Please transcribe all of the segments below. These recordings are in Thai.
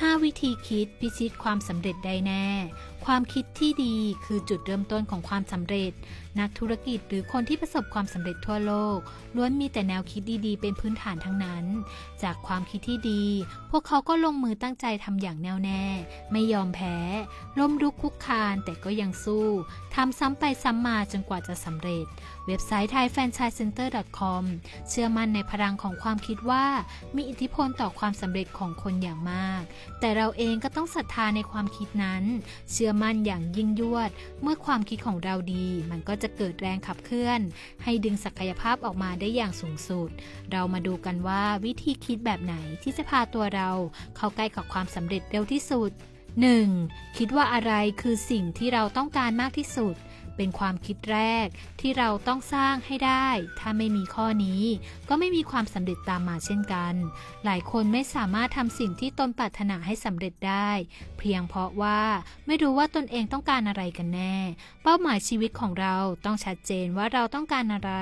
5 วิธีคิดพิชิตความสำเร็จได้แน่ ความคิดที่ดีคือจุดเริ่มต้นของความสำเร็จ นักธุรกิจหรือคนที่ประสบความสำเร็จทั่วโลก ล้วนมีแต่แนวคิดดีๆ เป็นพื้นฐานทั้งนั้น จากความคิดที่ดี พวกเขาก็ลงมือตั้งใจทำอย่างแน่วแน่ ไม่ยอมแพ้ ล้มลุกคุกคานแต่ก็ยังสู้ทำซ้ำไปซ้ำมาจนกว่าจะสำเร็จ เว็บไซต์ thaifranchisecenter.com เชื่อมั่นในพลังของความคิดว่า มีอิทธิพลต่อความสำเร็จของคนอย่างมาก แต่เราเองก็ต้องศรัทธาในความคิดนั้น เชื่อมั่นอย่างยิ่งยวด เมื่อความคิดของเราดี มันก็จะะเกิดแรงขับเคลื่อน ให้ดึงศักยภาพออกมาได้อย่างสูงสุด เรามาดูกันว่าวิธีคิดแบบไหนที่จะพาตัวเรา เข้าใกล้กับความสำเร็จเร็วที่สุด 1. คิดว่าอะไรคือสิ่งที่เราต้องการมากที่สุด เป็นความคิดแรกที่เราต้องสร้างให้ได้ ถ้าไม่มีข้อนี้ ก็ไม่มีความสำเร็จตามมาเช่นกัน หลายคนไม่สามารถทำสิ่งที่ตนปรารถนาให้สำเร็จได้ เพียงเพราะว่าไม่รู้ว่าตนเองต้องการอะไรกันแน่ เป้าหมายชีวิตของเราต้องชัดเจนว่าเราต้องการอะไร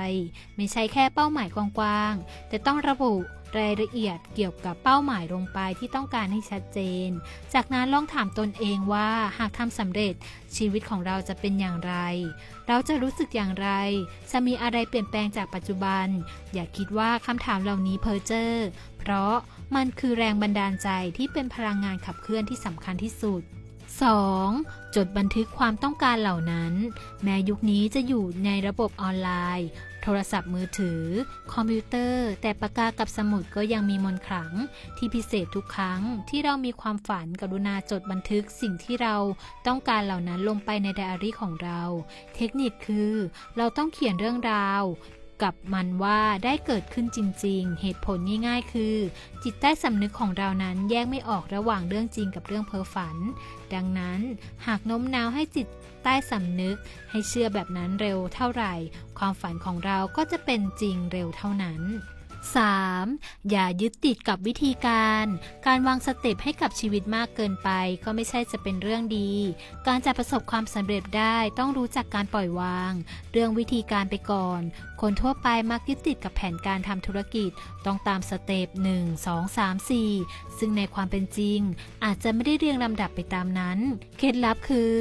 ไม่ใช่แค่เป้าหมายกว้างๆแต่ต้องระบุรายละเอียดเกี่ยวกับเป้าหมายลงไปที่ต้องการให้ชัดเจน จากนั้นลองถามตนเองว่าหากทำสำเร็จชีวิตของเราจะเป็นอย่างไร เราจะรู้สึกอย่างไร จะมีอะไรเปลี่ยนแปลงจากปัจจุบัน อย่าคิดว่าคำถามเหล่านี้เพ้อเจ้อเพราะมันคือแรงบันดาลใจที่เป็นพลังงานขับเคลื่อนที่สำคัญที่สุด 2. จดบันทึกความต้องการเหล่านั้น แม้ยุคนี้จะอยู่ในระบบออนไลน์ โทรศัพท์มือถือ คอมพิวเตอร์ แต่ปากกากับสมุดก็ยังมีมนขลัง ที่พิเศษทุกครั้งที่เรามีความฝันกรุณาจดบันทึกสิ่งที่เราต้องการเหล่านั้นลงไปในไดอารี่ของเรา เทคนิคคือ เราต้องเขียนเรื่องราว กับมันว่าได้เกิดขึ้นจริง ๆ เหตุผลง่ายๆ คือ จิตใต้สำนึกของเรานั้นแยกไม่ออกระหว่างเรื่องจริงกับเรื่องเพ้อฝัน ดังนั้นหากโน้มน้าวให้จิตใต้สำนึก ให้เชื่อแบบนั้นเร็วเท่าไหร่ ความฝันของเราก็จะเป็นจริงเร็วเท่านั้น 3. อย่ายึดติดกับวิธีการ การวางสเต็ปให้กับชีวิตมากเกินไป ก็ไม่ใช่จะเป็นเรื่องดี การจะประสบความสำเร็จได้ต้องรู้จักการปล่อยวาง เรื่องวิธีการไปก่อน คนทั่วไปมักยึดติดกับแผนการทำธุรกิจ ต้องตามสเต็ป1 2 3 4 ซึ่งในความเป็นจริง อาจจะไม่ได้เรียงลำดับไปตามนั้น เคล็ดลับคือ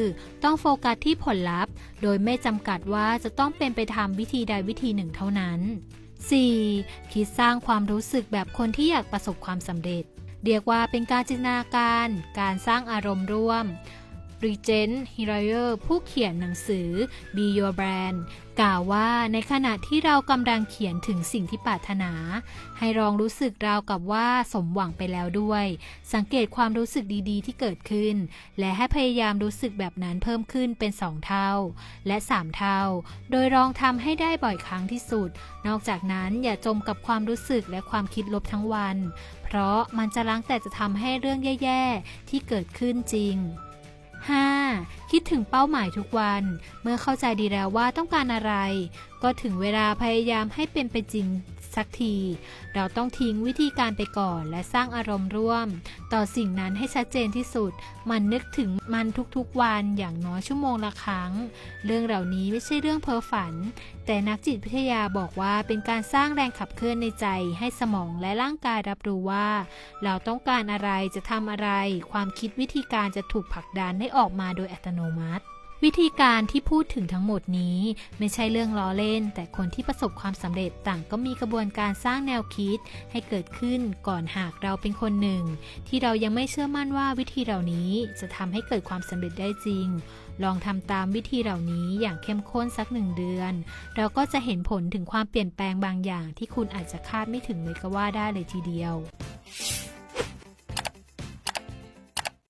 ต้องโฟกัสที่ผลลัพธ์ โดยไม่จำกัดว่าจะต้องเป็นไปทำวิธีใดวิธีหนึ่งเท่านั้น 4. คิดสร้างความรู้สึกแบบคนที่อยากประสบความสำเร็จ เรียกว่าเป็นการจินตนาการ การสร้างอารมณ์ร่วม Regent h i r a y e r ผู้เขียนหนังสือ Be Your Brand กล่าวว่าในขณะที่เรากำลังเขียนถึงสิ่งที่ปรารถนา ให้ลองรู้สึกราวกับว่าสมหวังไปแล้วด้วย สังเกตความรู้สึกดีๆ ที่เกิดขึ้น และให้พยายามรู้สึกแบบนั้นเพิ่มขึ้นเป็น 2 เท่า และ 3 เท่า โดยลองทำให้ได้บ่อยครั้งที่สุด นอกจากนั้นอย่าจมกับความรู้สึกและความคิดลบทั้งวัน เพราะมันจะล้างแต่จะทำให้เรื่องแย่ ๆ ที่เกิดขึ้นจริง 5. คิดถึงเป้าหมายทุกวัน เมื่อเข้าใจดีแล้วว่าต้องการอะไร ก็ถึงเวลาพยายามให้เป็นไปจริงสักที เราต้องทิ้งวิธีการไปก่อนและสร้างอารมณ์ร่วม ต่อสิ่งนั้นให้ชัดเจนที่สุด มันนึกถึงมันทุกๆวันอย่างน้อยชั่วโมงละครั้ง เรื่องเหล่านี้ไม่ใช่เรื่องเพ้อฝัน แต่นักจิตวิทยาบอกว่าเป็นการสร้างแรงขับเคลื่อนในใจให้สมองและร่างกายรับรู้ว่า เราต้องการอะไรจะทำอะไร ความคิดวิธีการจะถูกผลักดันให้ออกมาโดยอัตโนมัติ วิธีการที่พูดถึงทั้งหมดนี้ไม่ใช่เรื่องล้อเล่น แต่คนที่ประสบความสำเร็จต่างก็มีกระบวนการสร้างแนวคิดให้เกิดขึ้นก่อนหากเราเป็นคนหนึ่ง ที่เรายังไม่เชื่อมั่นว่าวิธีเหล่านี้จะทำให้เกิดความสำเร็จได้จริง ลองทำตามวิธีเหล่านี้อย่างเข้มข้นสักหนึ่งเดือน เราก็จะเห็นผลถึงความเปลี่ยนแปลงบางอย่างที่คุณอาจจะคาดไม่ถึงเลยก็ว่าได้เลยทีเดียว